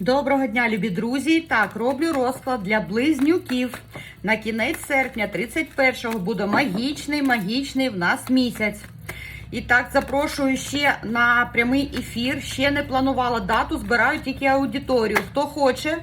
Доброго дня, любі друзі! Так, роблю розклад для близнюків. На кінець серпня, 31-го, буде магічний, магічний в нас місяць. І так, запрошую ще на прямий ефір. Ще не планувала дату, збираю тільки аудиторію. Хто хоче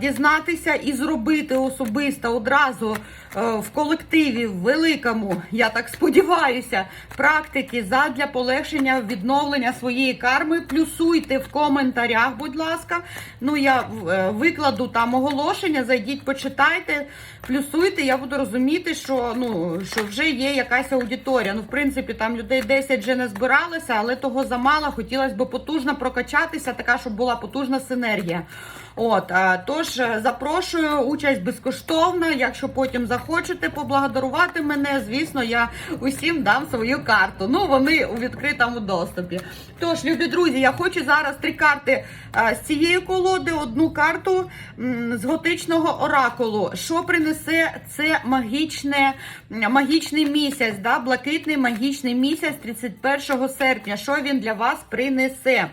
дізнатися і зробити особисто одразу е, в колективі в великому, я так сподіваюся, практики задля полегшення відновлення своєї карми. Плюсуйте в коментарях, будь ласка. Ну, я е, викладу там оголошення, зайдіть, почитайте, плюсуйте. Я буду розуміти, що ну що вже є якась аудиторія. Ну, в принципі, там людей 10 вже не збиралося, але того замало. Хотілося б потужно прокачатися, така, щоб була потужна синергія. От, тож е, запрошую, участь безкоштовна. Якщо потім захочете поблагодарувати мене, звісно, я усім дам свою карту. Ну, вони у відкритому доступі. Тож, любі друзі, я хочу зараз три карти а, з цієї колоди, одну карту м, з готичного оракулу. Що принесе це магічне, магічний місяць, да? блакитний магічний місяць 31 серпня. Що він для вас принесе?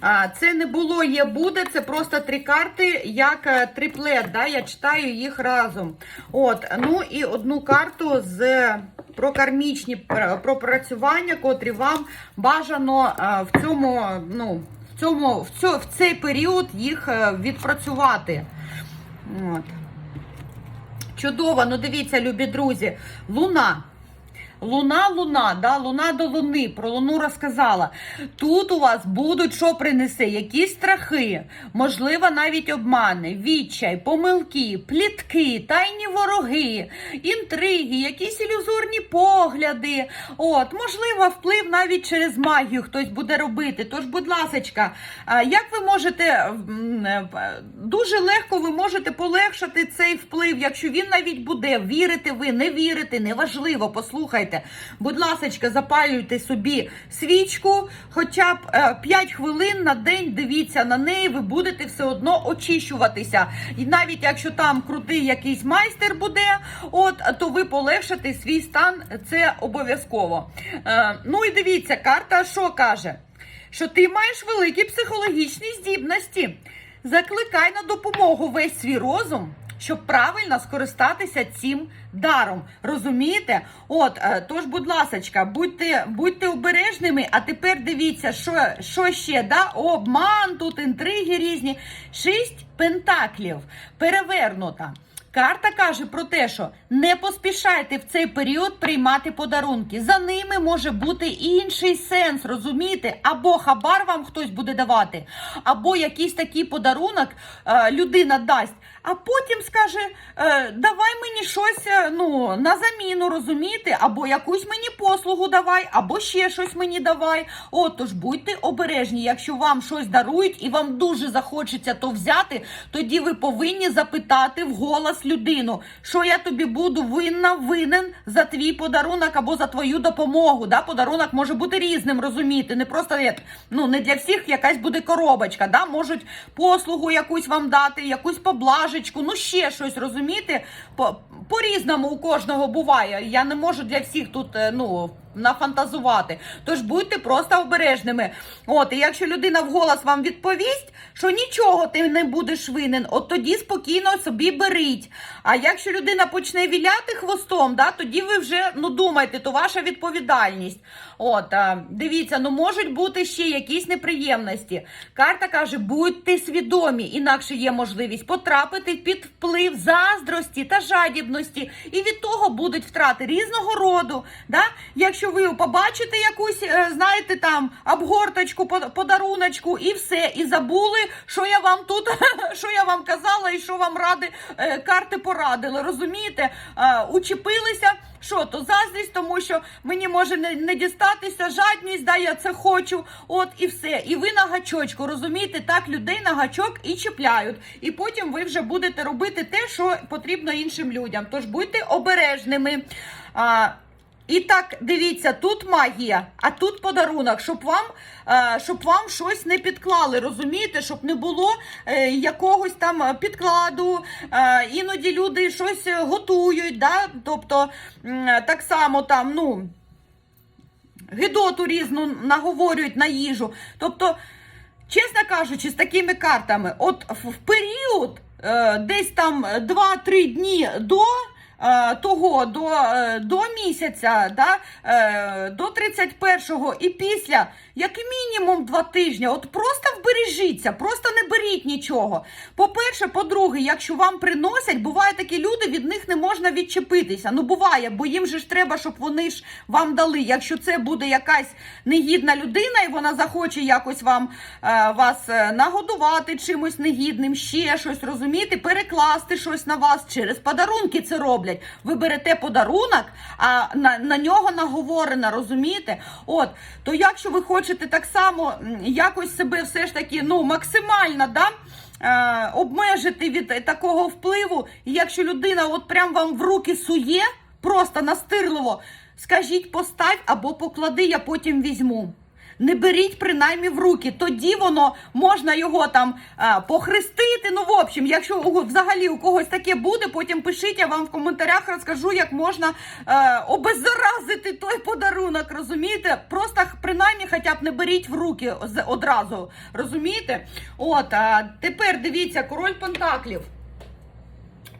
А, Це не було, є, буде, це просто три карти, як е, триплет. Да? Я читаю їх разом. От, ну і одну карту з про кармічні пр- пропрацювання, котрі вам бажано е, в цьому, ну, в цьому, в, цьо, в цей період їх е, відпрацювати. От. Чудово, ну дивіться, любі друзі, луна. Луна, луна, да, луна до луни, про луну розказала. Тут у вас будуть що принесе? Якісь страхи, можливо, навіть обмани, відчай, помилки, плітки, тайні вороги, інтриги, якісь ілюзорні погляди. От, можливо, вплив навіть через магію хтось буде робити. Тож, будь ласочка, як ви можете е, дуже легко ви можете полегшити цей вплив, якщо він навіть буде вірити ви, не вірите, неважливо, послухайте. Будь ласочка, запалюйте собі свічку, хоча б 5 хвилин на день дивіться на неї, ви будете все одно очищуватися. І навіть якщо там крутий якийсь майстер буде, от то ви полегшите свій стан, це обов'язково. Е, ну і дивіться, карта що каже? Що ти маєш великі психологічні здібності. Закликай на допомогу весь свій розум, щоб правильно скористатися цим даром. Розумієте? От, е, тож, будь ласочка, будьте, будьте обережними, а тепер дивіться, що, що ще, да? обман, тут інтриги різні. Шість пентаклів перевернута. Карта каже про те, що не поспішайте в цей період приймати подарунки. За ними може бути інший сенс, розумієте? Або хабар вам хтось буде давати, або якийсь такий подарунок е, людина дасть, а потім скаже: е, давай мені щось е, ну, на заміну, розумієте? Або якусь мені послугу давай, або ще щось мені давай. От, тож будьте обережні, якщо вам щось дарують і вам дуже захочеться то взяти, тоді ви повинні запитати вголос людину, що я тобі буду винна, винен за твій подарунок або за твою допомогу. Да? Подарунок може бути різним, розумієте? Не просто як, ну, не для всіх якась буде коробочка. Да? Можуть послугу якусь вам дати, якусь поблажечку, ну ще щось, розумієте? По, по-різному у кожного буває. Я не можу для всіх тут, е, ну. Нафантазувати, тож будьте просто обережними. От, і якщо людина вголос вам відповість, що нічого ти не будеш винен, от тоді спокійно собі беріть. А якщо людина почне віляти хвостом, да, тоді ви вже ну думайте, то ваша відповідальність. От, дивіться, ну можуть бути ще якісь неприємності. Карта каже, будьте свідомі, інакше є можливість потрапити під вплив заздрості та жадібності, і від того будуть втрати різного роду. Да? Якщо ви побачите якусь, е, знаєте, там обгорточку, под- подаруночку і все, і забули, що я вам тут, що я вам казала, і що вам ради е, карти порадили. Розумієте? Учепилися. Що то заздрість, тому що мені може не, не дістатися жадність, да, я це хочу. От і все. І ви на гачочку, розумієте, так людей на гачок і чіпляють. І потім ви вже будете робити те, що потрібно іншим людям. Тож будьте обережними. А, і так, дивіться, тут магія, а тут подарунок, щоб вам, е, щоб вам щось не підклали, розумієте, щоб не було е, якогось там підкладу. Е, іноді люди щось готують, да? тобто так само там, ну, гидоту різну наговорюють на їжу. Тобто чесно кажучи, з такими картами, от в період десь там 2-3 дні до. Е, Того до, е, до місяця, да, е, до 31-го і після, як мінімум два тижні. От просто вбережіться, просто не беріть нічого. По-перше, по-друге, якщо вам приносять, буває такі люди, від них не можна відчепитися. Ну буває, бо їм же ж треба, щоб вони ж вам дали. Якщо це буде якась негідна людина, і вона захоче якось вам вас нагодувати чимось негідним, ще щось розумієте, перекласти щось на вас через подарунки це роблять. Ви берете подарунок, а на, на нього наговорено, розумієте? От, то якщо ви хочете так само якось себе все ж таки ну, максимально да, е, обмежити від такого впливу, і якщо людина от прям вам в руки сує, просто настирливо, скажіть, постав або поклади, я потім візьму. Не беріть принаймні в руки, тоді воно можна його там а, похрестити. Ну, в общем, якщо взагалі у когось таке буде, потім пишіть, я вам в коментарях розкажу, як можна е, обеззаразити той подарунок. Розумієте? Просто принаймні хоча б не беріть в руки одразу. Розумієте? От, а тепер дивіться, король Пентаклів.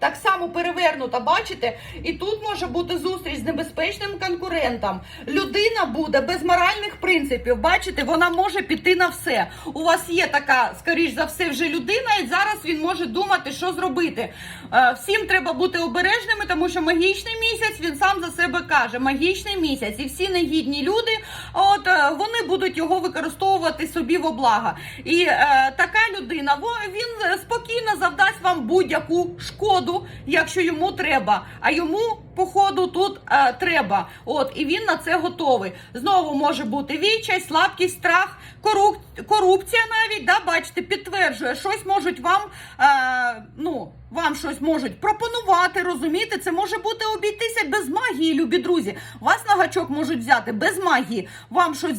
Так само перевернута, бачите? І тут може бути зустріч з небезпечним конкурентом. Людина буде без моральних принципів. Бачите, вона може піти на все. У вас є така, скоріш за все, вже людина, і зараз він може думати, що зробити. Е, Всім треба бути обережними, тому що магічний місяць він сам за себе каже. Магічний місяць, і всі негідні люди, от е, вони будуть його використовувати собі во благо. І е, така людина, він спокійно завдасть вам будь-яку шкоду, якщо йому треба. А йому, походу, тут е, треба. От, і він на це готовий. Знову може бути відчай, слабкість, страх, коруп... корупція навіть, да, бачите, підтверджує, щось можуть вам, е, ну, вам щось можуть пропонувати, розумієте? Це може бути обійтися без магії, любі друзі. Вас на гачок можуть взяти без магії. Вам щось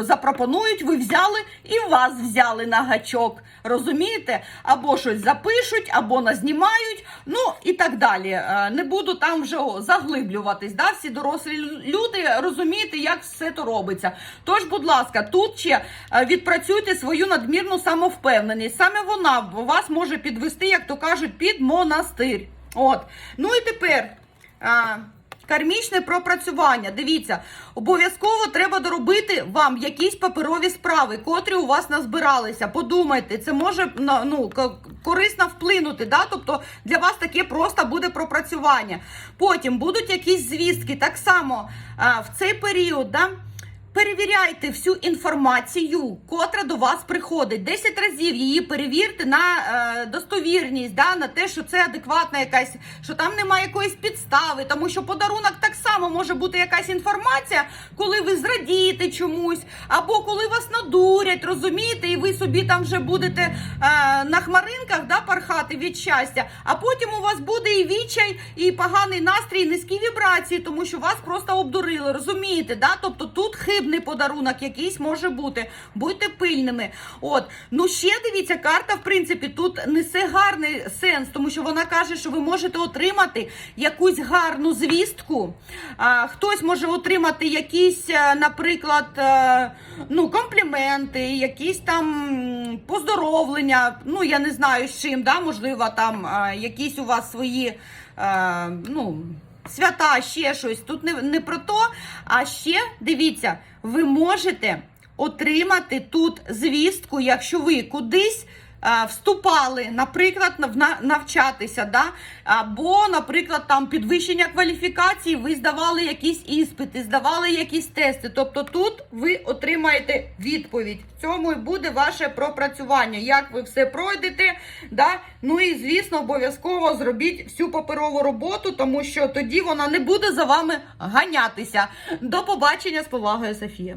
запропонують, ви взяли і вас взяли на гачок. Розумієте? Або щось запишуть, або назнімають, ну і так далі. Е, Не буду там вже заглиблюватись. Да? Всі дорослі люди розумієте, як все то робиться. Тож, будь ласка, тут ще е, відпрацюйте свою надмірну самовпевненість. Саме вона вас може підвести, як то кажуть, під монастир. От. Ну і тепер. А... Кармічне пропрацювання. Дивіться, обов'язково треба доробити вам якісь паперові справи, котрі у вас назбиралися. Подумайте, це може ну, корисно вплинути. Да? Тобто для вас таке просто буде пропрацювання. Потім будуть якісь звістки. Так само в цей період. Да? Перевіряйте всю інформацію, котра до вас приходить. 10 разів її перевірте на е, достовірність, да, на те, що це адекватна якась, що там немає якоїсь підстави, тому що подарунок так само може бути якась інформація, коли ви зрадієте чомусь, або коли вас надурять, розумієте, і ви собі там вже будете е, на хмаринках да, пархати від щастя, а потім у вас буде і відчай, і поганий настрій, і низькі вібрації, тому що вас просто обдурили, розумієте? Да? Тобто тут хибний подарунок якийсь може бути. Будьте пильними. От, ну ще дивіться, карта, в принципі, тут несе гарний сенс, тому що вона каже, що ви можете отримати якусь гарну звістку. А, хтось може отримати якісь, е, наприклад, е, ну, компліменти, якісь там поздоровлення. Ну, я не знаю з чим, да? можливо, там е, якісь у вас свої. ну, свята, ще щось. Тут не, не про то. А ще дивіться, ви можете отримати тут звістку, якщо ви кудись. Е, Вступали, наприклад, на- навчатися, да? або, наприклад, там підвищення кваліфікації, ви здавали якісь іспити, здавали якісь тести. Тобто тут ви отримаєте відповідь. В цьому і буде ваше пропрацювання. Як ви все пройдете, да? ну і звісно, обов'язково зробіть всю паперову роботу, тому що тоді вона не буде за вами ганятися. До побачення з повагою, Софія.